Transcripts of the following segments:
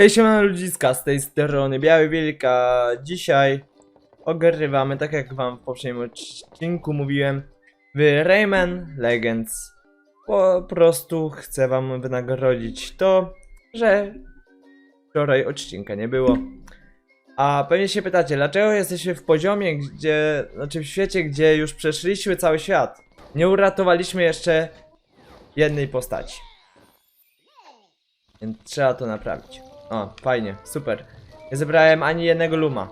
Hej siemano ludziska, z tej strony Biały Wilka. Dzisiaj ogrywamy, tak jak wam w poprzednim odcinku mówiłem, w Rayman Legends. Po prostu chcę wam wynagrodzić to, że wczoraj odcinka nie było. A pewnie się pytacie, dlaczego jesteśmy w poziomie, gdzie, znaczy w świecie, gdzie już przeszliśmy cały świat. Nie uratowaliśmy jeszcze jednej postaci. Więc trzeba to naprawić. O, fajnie, super. Nie zebrałem ani jednego luma.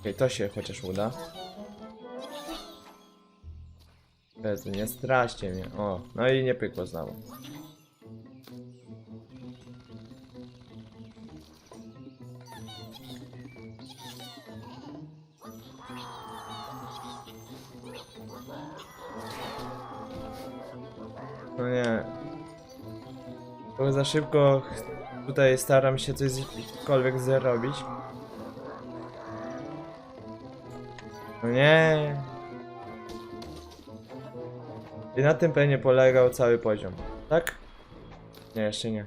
Okej, to się chociaż uda. Jezu, nie straszcie mnie. O, no i nie pykło znowu. Bo za szybko tutaj staram się cośkolwiek zrobić. No nie. I na tym pewnie polegał cały poziom, tak? Nie, jeszcze nie.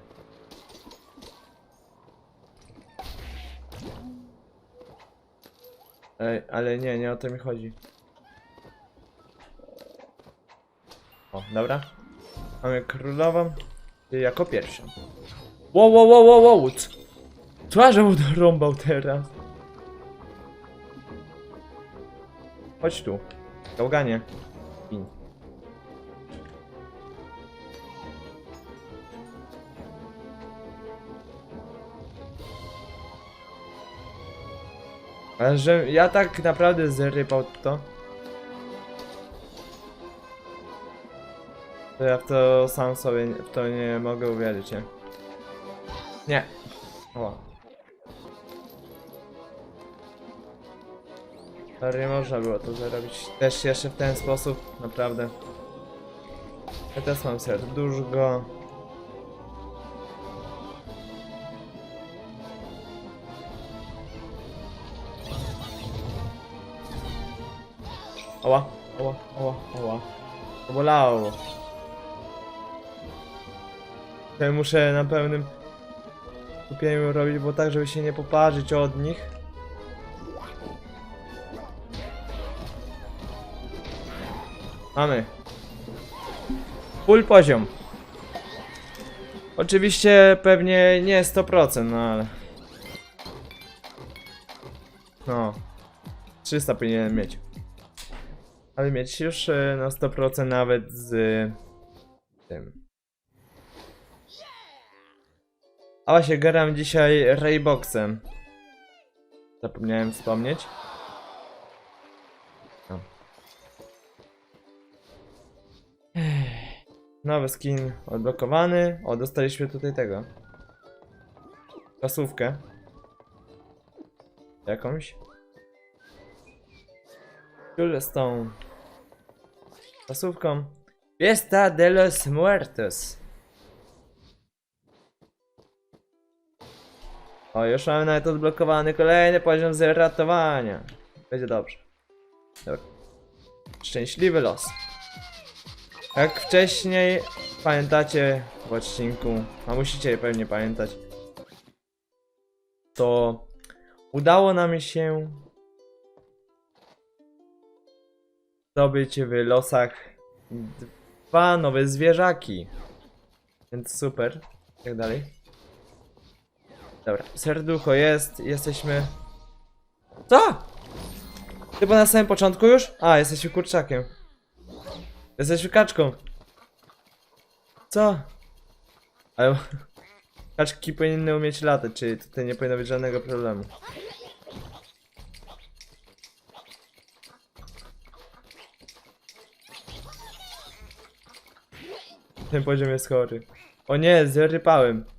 Ej, ale nie, nie o to mi chodzi. O, dobra. Mamy królową. Ty jako pierwsza. Wow, wow, wow, wow, wow. Co, że mu rąbał teraz? Chodź tu. Gałganie. Pin. Ale że ja tak naprawdę zrypał to. To ja w to sam sobie w to nie mogę uwierzyć, nie? Nie. O. Ale nie można było to zrobić też jeszcze w ten sposób, naprawdę. Ja też mam serduszko. Oła, oła, oła, oła. To bolało. Ja muszę na pełnym skupieniu robić, bo tak, żeby się nie poparzyć od nich. Mamy. Full poziom. Oczywiście pewnie nie 100%, no ale... No. 300 powinienem mieć. Ale mieć już e, na 100% nawet z tym. A właśnie gram dzisiaj Rayboxem. Zapomniałem wspomnieć. No. Nowy skin odblokowany. O, dostaliśmy tutaj tego. Kasówkę. Jakąś. Stone. Kasówką. Fiesta de los Muertos. O, już mamy nawet odblokowany kolejny poziom z ratowania. Będzie dobrze. Dobra. Szczęśliwy los. Jak wcześniej pamiętacie w odcinku, a musicie pewnie pamiętać, to udało nam się zdobyć w losach dwa nowe zwierzaki. Więc super. Jak dalej? Dobra, serducho jest, jesteśmy... Co? Chyba na samym początku już? A, jesteśmy kurczakiem. Jesteśmy kaczką. Co? Ale... Kaczki powinny umieć latać, czyli tutaj nie powinno być żadnego problemu. Ten poziom jest chory. O nie, zrypałem.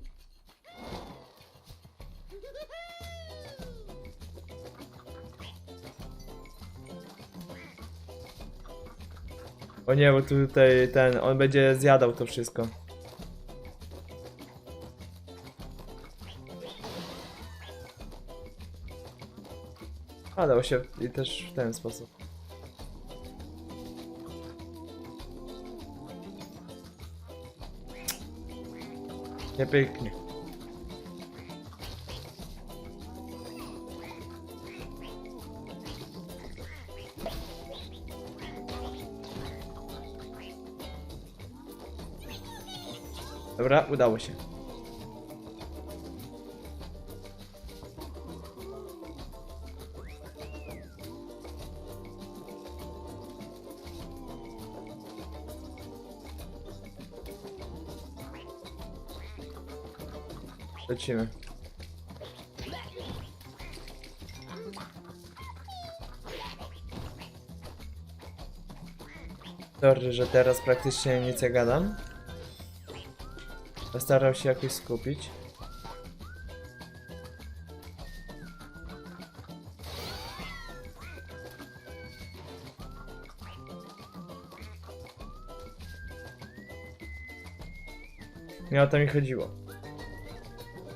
O nie, bo tutaj ten, on będzie zjadał to wszystko. A, dało się i też w ten sposób. Nie pyknie. Dobra, udało się. Lecimy. Sorry, że teraz praktycznie nic nie gadam. Postaram się jakoś skupić. Nie o to mi chodziło.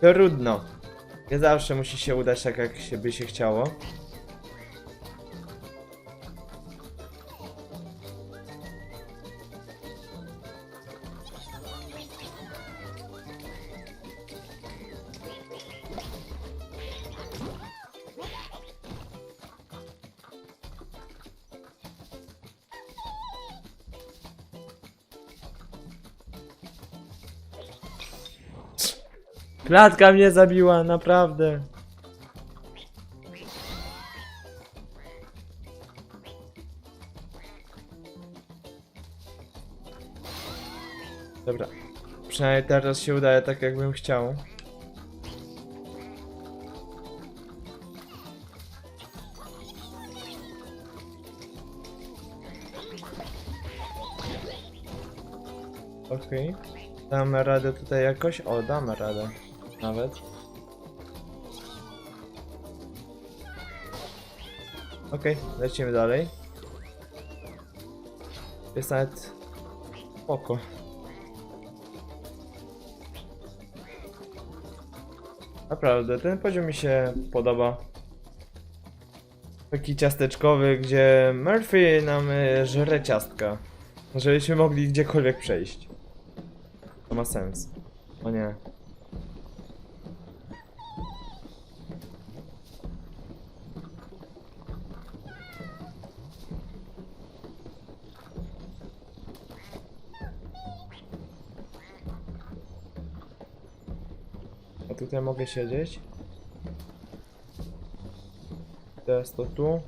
Trudno. Nie zawsze musi się udać tak, jak się by się chciało. Klatka mnie zabiła, naprawdę. Dobra. Przynajmniej teraz się udaje tak, jakbym chciał. Okej. Damy radę tutaj jakoś? O, damy radę. Nawet. Okej, lecimy dalej. Jest nawet... Spoko. Naprawdę, ten poziom mi się podoba. Taki ciasteczkowy, gdzie Murphy nam y, żre ciastka. Żebyśmy mogli gdziekolwiek przejść. To ma sens. O nie. A tutaj mogę siedzieć. Teraz to tu.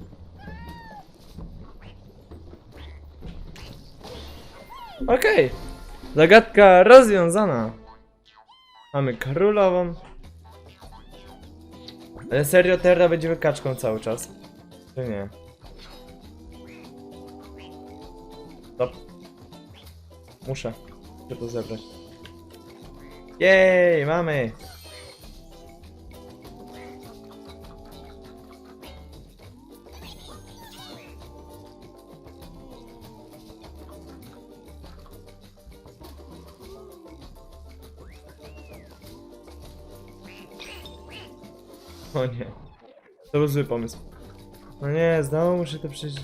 Okej. Zagadka rozwiązana. Mamy królową. Ale serio Terra będzie wykaczką cały czas. Czy nie? Stop. Muszę. Muszę to zebrać. Jej, mamy! O nie. To był zły pomysł. No nie, znowu muszę to przejść.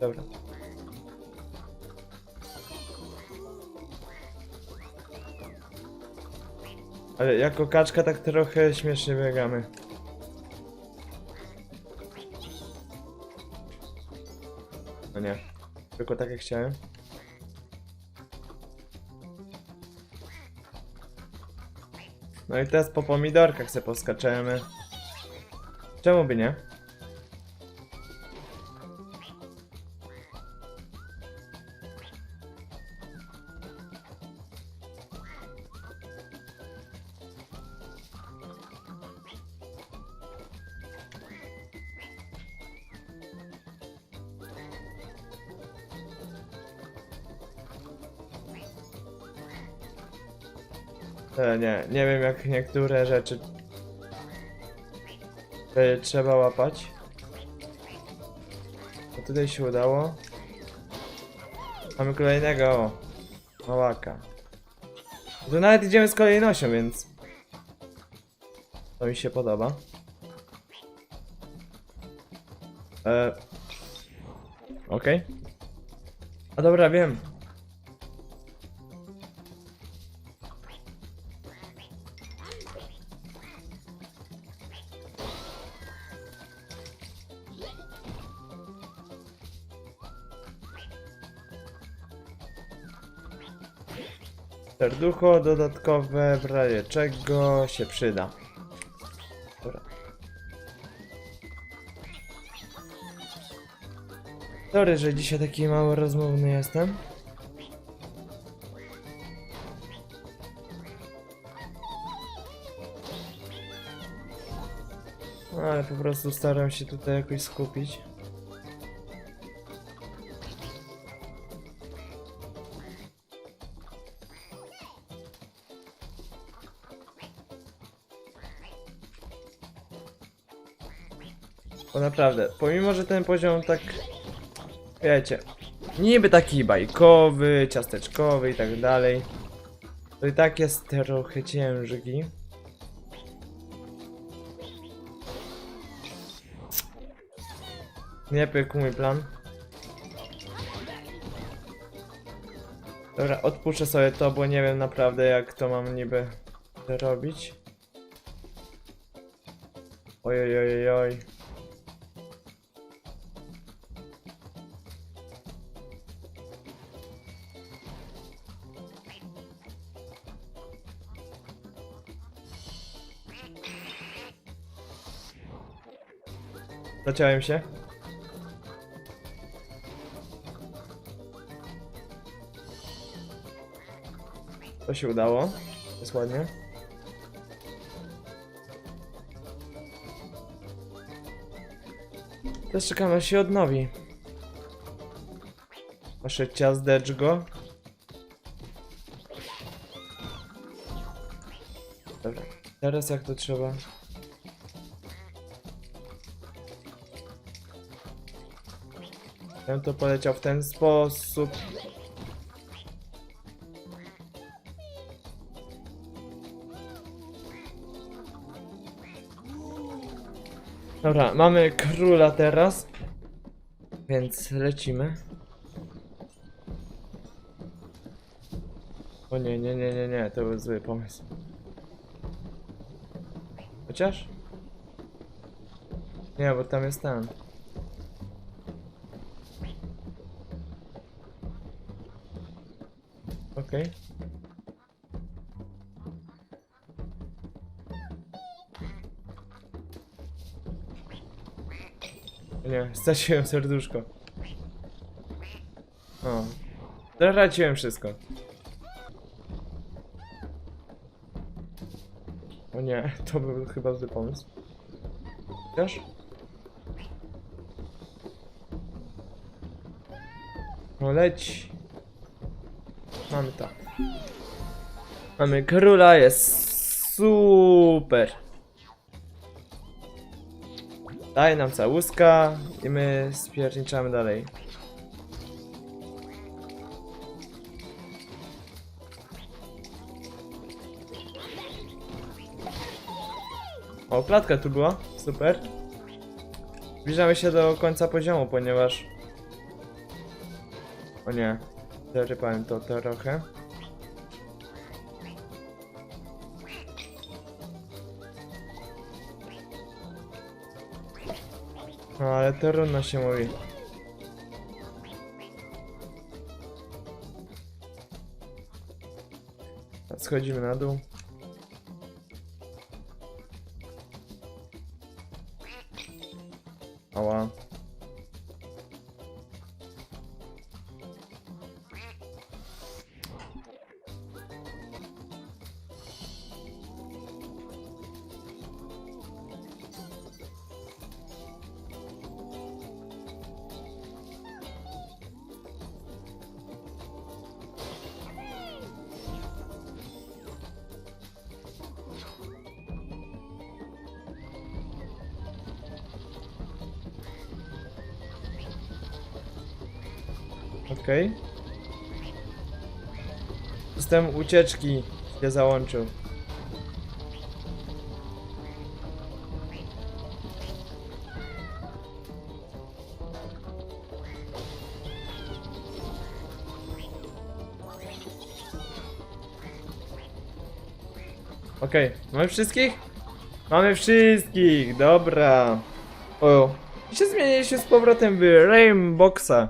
Dobra. Ale jako kaczka tak trochę śmiesznie biegamy. No nie. Tylko tak jak chciałem. No i teraz po pomidorkach se poskaczemy. Czemu by nie? E, nie, nie wiem jak niektóre rzeczy e, trzeba łapać. A tutaj się udało. Mamy kolejnego o, małaka. Nawet idziemy z kolejnością, więc to mi się podoba. E, Okej. A dobra, wiem. Serducho dodatkowe, w razie czego się przyda. Dobra. Sorry, że dzisiaj taki mało rozmowny jestem. No, ale po prostu staram się tutaj jakoś skupić. Bo naprawdę, pomimo, że ten poziom tak, wiecie, niby taki bajkowy, ciasteczkowy i tak dalej, to i tak jest trochę ciężki. Nie pykł mój plan. Dobra, odpuszczę sobie to, bo nie wiem naprawdę jak to mam niby robić. Oj, oj, oj, oj, Zaciąłem się. To się udało. Jest ładnie. Teraz czekam aż się odnowi. Nasze ciazdeczko. Dobra. Teraz jak to trzeba? Bym to poleciał w ten sposób. Dobra, mamy króla teraz. Więc lecimy. O nie, nie, nie, nie, nie, to był zły pomysł. Chociaż? Nie, bo tam jest ten. Okej. Nie, straciłem serduszko. O. Straciłem wszystko. O nie, to był chyba zły pomysł. Wiesz? No leć. Mamy to. Mamy króla, jest super. Daj nam całuska i my spierniczamy dalej. O, klatka tu była, super. Zbliżamy się do końca poziomu, ponieważ... O nie, zarypałem to trochę. No ale trudno się mówi. Schodzimy na dół. Okej. System ucieczki się załączył. Okej, mamy wszystkich? Mamy wszystkich, dobra. O, się zmieniliśmy z powrotem w Rainboxa.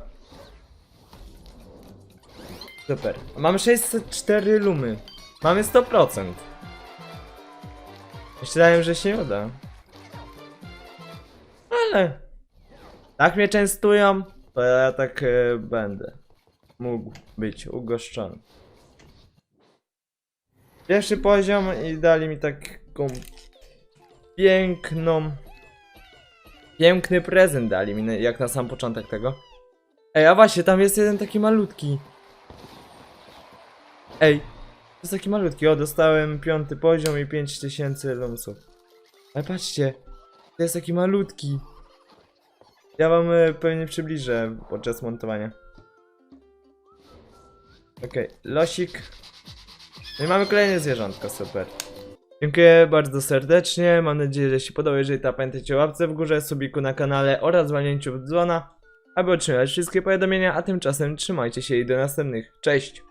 Super. Mamy 604 lumy. Mamy 100%. Myślałem, że się uda. Ale... Tak mnie częstują, to ja tak e, będę. Mógł być ugoszczony. Pierwszy poziom i dali mi taką piękną piękny prezent dali mi, jak na sam początek tego. Ej, a właśnie, tam jest jeden taki malutki. Ej, to jest taki malutki. O, dostałem piąty poziom i 5000 lumsów. Ale patrzcie, to jest taki malutki. Ja wam e, pewnie przybliżę podczas montowania. Okej, losik. No i mamy kolejne zwierzątko, super. Dziękuję bardzo serdecznie, mam nadzieję, że się podoba, jeżeli tak pamiętajcie o łapce w górze, subiku na kanale oraz walnięciu w dzwona, aby otrzymać wszystkie powiadomienia, a tymczasem trzymajcie się i do następnych. Cześć!